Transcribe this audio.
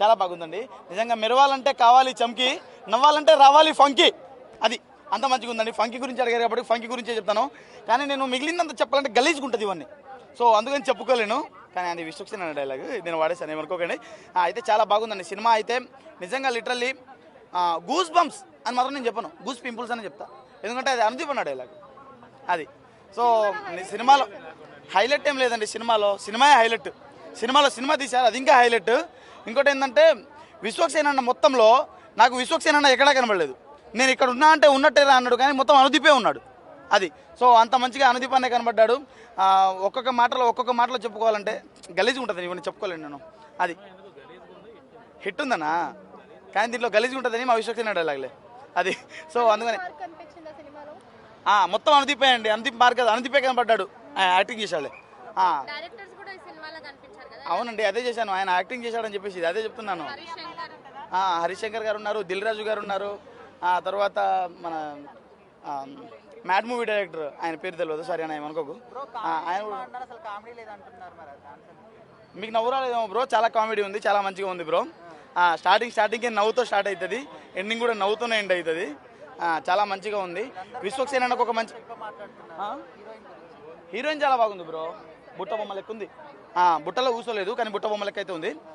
చాలా బాగుందండి. నిజంగా మెరవాలంటే కావాలి చమ్కి నవ్వాలంటే రావాలి ఫంకీ. అది అంత మంచిగా ఉందండి. ఫంకీ గురించి అడిగారు కాబట్టి ఫంకీ గురించే చెప్తాను. కానీ నేను మిగిలినంత చెప్పాలంటే గలీజ్గా ఉంటుంది ఇవన్నీ. సో అందుకని చెప్పుకోలేను. కానీ అది విశ్వక్సేన డైలాగ్ నేను వాడేసాను ఏమనుకోకండి అయితే చాలా బాగుందండి సినిమా. అయితే నిజంగా లిటరల్లీ గూస్ బంప్స్ అని మాత్రం నేను చెప్పను. గూస్ పింపుల్స్ అని చెప్తా. ఎందుకంటే అది అనుదీప్ అన్న డైలాగ్ అది. సో సినిమాలో హైలైట్ ఏం లేదండి సినిమాలో. సినిమాయే హైలైట్ సినిమాలో సినిమా తీశారు. అది ఇంకా హైలైట్ ఇంకోటి ఏంటంటే విశ్వక్సేన అన్న మొత్తంలో నాకు విశ్వక్సేన అన్న ఎక్కడా కనబడలేదు. నేను ఇక్కడ ఉన్నా అంటే ఉన్నట్టేరా అన్నాడు కానీ మొత్తం అనుదీపే ఉన్నాడు. అది. సో అంత మంచిగా అనుదీప్ అనే కనబడ్డాడు ఒక్కొక్క మాటలో ఒక్కొక్క మాటలో చెప్పుకోవాలంటే గలీజ్గా ఉంటుంది ఇవన్నీ చెప్పుకోలేను నేను. అది. హిట్ ఉందనా కానీ దీంట్లో గలీజ్గా ఉంటుందని మా విశ్వక్సేన డైలాగ్లే. అది. సో అందుకని మొత్తం అనుదీపే అండి. అనుదీప్ కాదు అనుదీపే కనబడ్డాడు. యాక్టింగ్ చేశాడు అవునండి అదే చేశాను. ఆయన యాక్టింగ్ చేశాడని చెప్పేసి అదే చెప్తున్నాను. హరిశంకర్ గారు ఉన్నారు దిల్ రాజు గారు ఉన్నారు. ఆ తర్వాత మన మ్యాడ్ మూవీ డైరెక్టర్ ఆయన పేరు తెలియదు సరే ఏమనుకోకు ఆ, ఆయన. మీకు నవ్వు రాలేదేమో బ్రో చాలా కామెడీ ఉంది చాలా మంచిగా ఉంది బ్రో. స్టార్టింగ్ స్టార్టింగ్కి నవ్వుతో స్టార్ట్ అవుతుంది ఎండింగ్ కూడా నవ్వుతూనే ఎండ్ అవుతుంది చాలా మంచిగా ఉంది. విశ్వక్సేన అన్నకు ఒక మంచి? హీరోయిన్ చాలా బాగుంది బ్రో. బుట్ట బొమ్మ లెక్క ఉంది. బుట్టలో కూర్చోలేదు కానీ బుట్ట బొమ్మ లెక్క అయితే ఉంది.